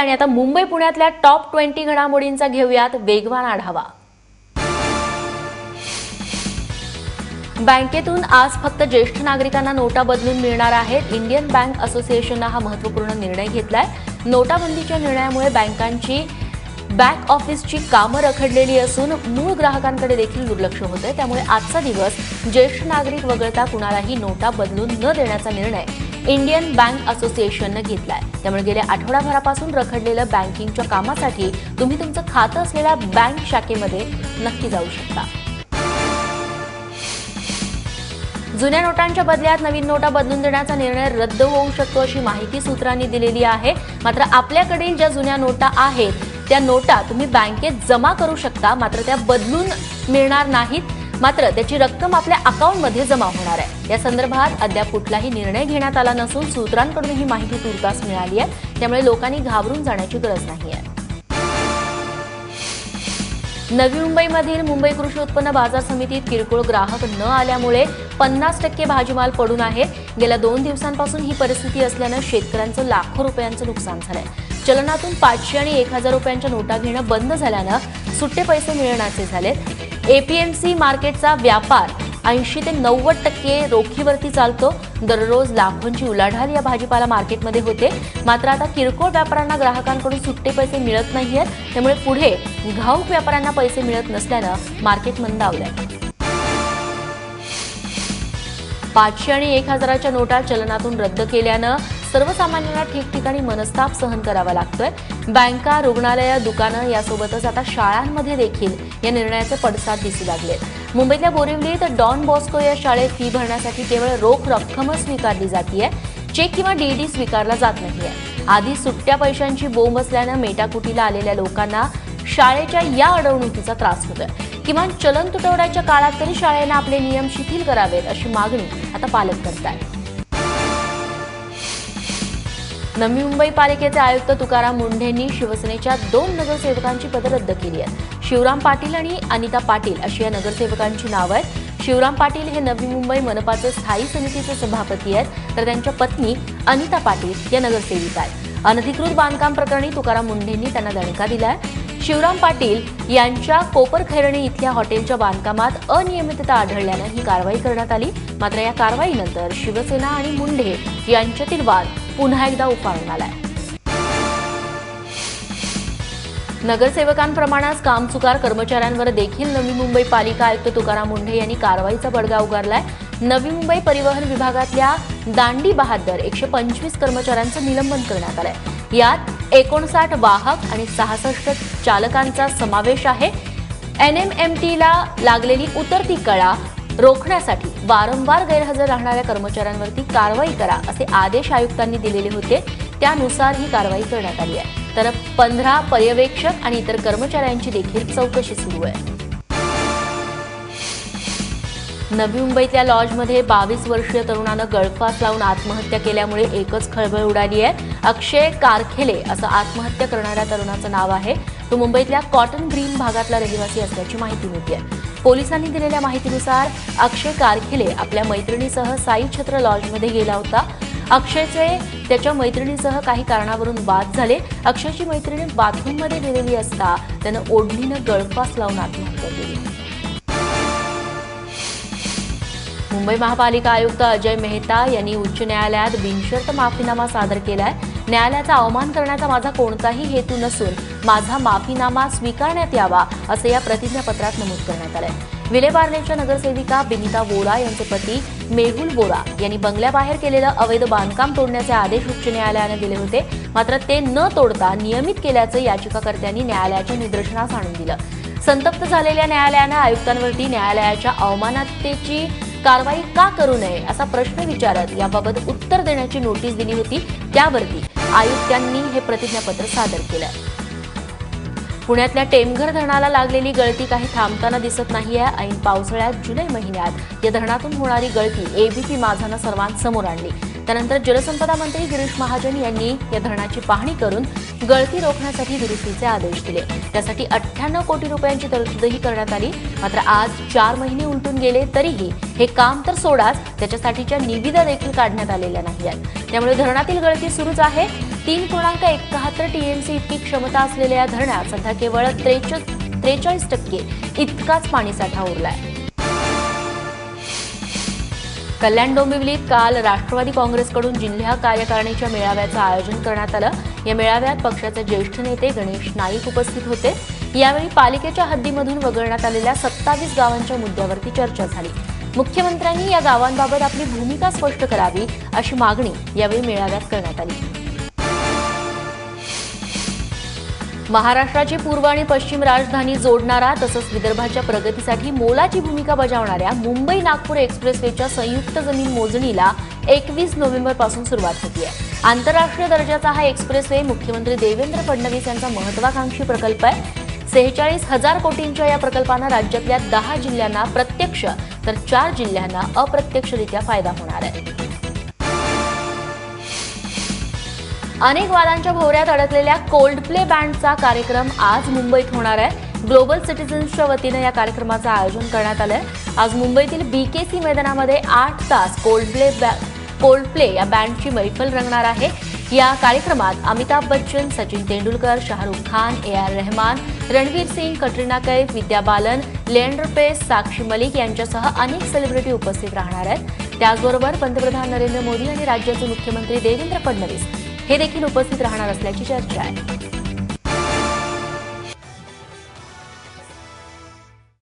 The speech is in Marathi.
आणि आता मुंबई पुण्यातल्या टॉप ट्वेंटी घडामोडींचा घेऊयात वेगवान आढावा. बँकेतून आज फक्त ज्येष्ठ नागरिकांना नोटा बदलून मिळणार आहेत. इंडियन बँक असोसिएशननं हा महत्त्वपूर्ण निर्णय घेतलाय. नोटाबंदीच्या निर्णयामुळे बँकांची बॅक ऑफिसची कामं रखडलेली असून मूळ ग्राहकांकडे देखील दुर्लक्ष होतंय. त्यामुळे आजचा दिवस ज्येष्ठ नागरिक वगळता कुणालाही नोटा बदलून न देण्याचा निर्णय इंडियन बँक असोसिएशननं घेतलाय. त्यामुळे गेल्या आठवडाभरापासून रखडलेलं बँकिंगच्या कामासाठी तुम्ही तुमचं खातं असलेल्या बँक शाखेमध्ये नक्की जाऊ शकता. जुन्या नोटांच्या बदल्यात नवीन नोटा बदलून देण्याचा निर्णय रद्द होऊ शकतो अशी माहिती सूत्रांनी दिलेली आहे. मात्र आपल्याकडील ज्या जुन्या नोटा आहेत त्या नोटा तुम्ही बँकेत जमा करू शकता मात्र त्या बदलून मिळणार नाहीत. मात्र त्याची रक्कम आपल्या अकाउंटमध्ये जमा होणार आहे. या संदर्भात अद्याप कुठलाही निर्णय घेण्यात आला नसून सूत्रांकडून ही माहिती तुर्तास मिळाली आहे. त्यामुळे लोकांनी घाबरून जाण्याची गरज नाही आहे. नवी मुंबईमधील मुंबई कृषी उत्पन्न बाजार समितीत किरकोळ ग्राहक न आल्यामुळे पन्नास टक्के भाजीमाल पडून आहे. गेल्या दोन दिवसांपासून ही परिस्थिती असल्यानं शेतकऱ्यांचं लाखो रुपयांचं नुकसान झालंय. चलनातून पाचशे आणि एक हजार रुपयांच्या नोटा घेणं बंद झाल्यानं सुट्टे पैसे मिळण्याचे झालेत. एपीएमसी मार्केटचा व्यापार ऐंशी ते नव्वद टक्के रोखीवरती चालतो. दररोज लाखोंची उलाढाल या भाजीपाला मार्केटमध्ये होते. मात्र आता किरकोळ व्यापाऱ्यांना ग्राहकांकडून सुट्टे पैसे मिळत नाही आहेत त्यामुळे पुढे घाऊक व्यापाऱ्यांना पैसे मिळत नसल्यानं मार्केट मंदावलंय. पाचशे आणि एक हजाराच्या नोटा चलनातून रद्द केल्यानं सर्वसामान्यांना ठिकठिकाणी मनस्ताप सहन करावा लागतोय. बँका रुग्णालय दुकानं यासोबतच आता शाळांमध्ये देखील या निर्णयाचे पडसाद दिसू लागलेत. मुंबईतल्या बोरिवलीत डॉन बॉस्को या शाळेत फी भरण्यासाठी केवळ रोख रक्कमच स्वीकारली जातीये. चेक किंवा डीडी स्वीकारला जात नाहीये. आधी सुट्ट्या पैशांची बोंब असल्यानं मेटाकुटीला आलेल्या लोकांना शाळेच्या या अडवणुकीचा त्रास होतोय. किमान चलन तुटवड्याच्या काळात तरी शाळेनं आपले नियम शिथिल करावेत अशी मागणी आता पालक करतायत. नवी मुंबई पालिकेचे आयुक्त तुकाराम मुंढेंनी शिवसेनेच्या दोन नगरसेवकांची पदं रद्द केली आहेत. शिवराम पाटील आणि अनिता पाटील अशी या नगरसेवकांची नावं आहेत. शिवराम पाटील हे नवी मुंबई मनपाचे स्थायी समितीचे सभापती आहेत. तर त्यांच्या पत्नी अनिता पाटील या नगरसेविका आहेत. अनधिकृत बांधकाम प्रकरणी तुकाराम मुंढेंनी त्यांना दणका दिलाय. शिवराम पाटील यांच्या कोपरखैरणी इथल्या हॉटेलच्या बांधकामात अनियमितता आढळल्यानं ही कारवाई करण्यात आली. मात्र या कारवाईनंतर शिवसेना आणि मुंढे यांच्यातील वाद पुन्हा एकदा उफाळून आलाय. नगरसेवकांप्रमाणेच कामचुकार कर्मचाऱ्यांवर देखील नवी मुंबई पालिका आयुक्त तुकाराम मुंढे यांनी कारवाईचा बडगा उगारलाय. नवी मुंबई परिवहन विभागातल्या दांडी बहादर एकशे पंचवीस कर्मचाऱ्यांचं निलंबन करण्यात आलंय. यात एकोणसाठ वाहक आणि सहासष्ट चालकांचा समावेश आहे. एन एम एम टीला लागलेली उतरती कळा रोखण्यासाठी वारंवार गैरहजर राहणाऱ्या कर्मचाऱ्यांवरती कारवाई करा असे आदेश आयुक्तांनी दिलेले होते. त्यानुसार ही कारवाई करण्यात आली आहे. तर पंधरा पर्यवेक्षक आणि इतर कर्मचाऱ्यांची देखील चौकशी सुरू आहे. नवी मुंबईतल्या लॉजमध्ये बावीस वर्षीय तरुणानं गळफास लावून आत्महत्या केल्यामुळे एकच खळबळ उडाली आहे. अक्षय कारखेले असं आत्महत्या करणाऱ्या तरुणाचं नाव आहे. तो मुंबईतल्या कॉटन ग्रीन भागातला रहिवासी असल्याची माहिती मिळते. पोलिसांनी दिलेल्या माहितीनुसार अक्षय कारखिले आपल्या मैत्रिणीसह साई छत्र लॉजमध्ये गेला होता. अक्षयचे त्याच्या मैत्रिणीसह काही कारणावरून वाद झाले. अक्षयची मैत्रिणी बाथरूममध्ये गेलेली असता त्यानं ओढणीनं गळफास लावून आत्महत्या केली. मुंबई महापालिका आयुक्त अजय मेहता यांनी उच्च न्यायालयात बिनशर्त माफीनामा सादर केलाय. न्यायालयाचा अवमान करण्याचा माझा कोणताही हेतू नसून माझा माफीनामा स्वीकारण्यात यावा असं या प्रतिज्ञापत्रात नमूद करण्यात आलंय. विलेपार्लेच्या नगरसेविका बिनिता वोरा यांचे पती मेहुल वोरा यांनी बंगल्याबाहेर केलेलं अवैध बांधकाम तोडण्याचे आदेश उच्च न्यायालयाने दिले होते. मात्र ते न तोडता नियमित केल्याचं याचिकाकर्त्यांनी न्यायालयाच्या निदर्शनास आणून दिलं. संतप्त झालेल्या न्यायालयानं आयुक्तांवरती न्यायालयाच्या अवमानतेची कारवाई का करू नये असा प्रश्न विचारत याबाबत उत्तर देण्याची नोटीस दिली होती. त्यावरती आयुक्तांनी हे प्रतिज्ञापत्र सादर केलं. पुण्यातल्या टेमघर धरणाला लागलेली गळती काही थांबताना दिसत नाहीये ऐन पावसाळ्यात जुलै महिन्यात या धरणातून होणारी गळती एबीपी माझानं सर्वांसमोर आणली. त्यानंतर जलसंपदा मंत्री गिरीश महाजन यांनी या धरणाची पाहणी करून गळती रोखण्यासाठी दुरुस्तीचे आदेश दिले. त्यासाठी अठ्ठ्याण्णव कोटी रुपयांची तरतूदही करण्यात आली. मात्र आज चार महिने उलटून गेले तरीही हे काम तर सोडाच त्याच्यासाठीच्या निविदा देखील काढण्यात आलेल्या नाही आहेत. त्यामुळे धरणातील गळती सुरूच आहे. तीन पूर्णांक एकाहत्तर टीएमसी इतकी क्षमता असलेल्या या धरणात सध्या केवळ त्रेचाळीस टक्के इतकाच पाणीसाठा उरलाय. कल्याण डोंबिवलीत काल राष्ट्रवादी काँग्रेसकडून जिल्हा कार्यकारिणीच्या मेळाव्याचं आयोजन करण्यात आलं. या मेळाव्यात पक्षाचे ज्येष्ठ नेते गणेश नाईक उपस्थित होते. यावेळी पालिकेच्या हद्दीमधून वगळण्यात आलेल्या सत्तावीस गावांच्या मुद्द्यावरती चर्चा झाली. मुख्यमंत्र्यांनी या गावांबाबत आपली भूमिका स्पष्ट करावी अशी मागणी यावेळी मेळाव्यात करण्यात आली. महाराष्ट्राची पूर्व आणि पश्चिम राजधानी जोडणारा तसंच विदर्भाच्या प्रगतीसाठी मोलाची भूमिका बजावणाऱ्या मुंबई नागपूर एक्सप्रेसवेच्या संयुक्त जमीन मोजणीला एकवीस नोव्हेंबरपासून सुरुवात होती आहे आंतरराष्ट्रीय दर्जाचा हा एक्सप्रेसवे मुख्यमंत्री देवेंद्र फडणवीस यांचा महत्वाकांक्षी प्रकल्प आहे. सेहेचाळीस हजार कोटींच्या या प्रकल्पानं राज्यातल्या दहा जिल्ह्यांना प्रत्यक्ष तर चार जिल्ह्यांना अप्रत्यक्षरित्या फायदा होणार आहे. अनेक वादांच्या भोवऱ्यात अडकलेल्या कोल्ड प्ले बँडचा कार्यक्रम आज मुंबईत होणार आहे. ग्लोबल सिटीजन्सच्या वतीनं या कार्यक्रमाचं आयोजन करण्यात आलंय. आज मुंबईतील बी केसी मैदानामध्ये आठ तास कोल्ड प्ले कोल्ड प्ले या बँडची मैफल रंगणार आहे. या कार्यक्रमात अमिताभ बच्चन सचिन तेंडुलकर शाहरुख खान ए आर रहमान रणवीर सिंग कटरीना कैफ विद्या बालन लेअंडर पेस साक्षी मलिक यांच्यासह अनेक सेलिब्रिटी उपस्थित राहणार आहेत. त्याचबरोबर पंतप्रधान नरेंद्र मोदी आणि राज्याचे मुख्यमंत्री देवेंद्र फडणवीस हे देखील उपस्थित राहणार असल्याची चर्चा आहे.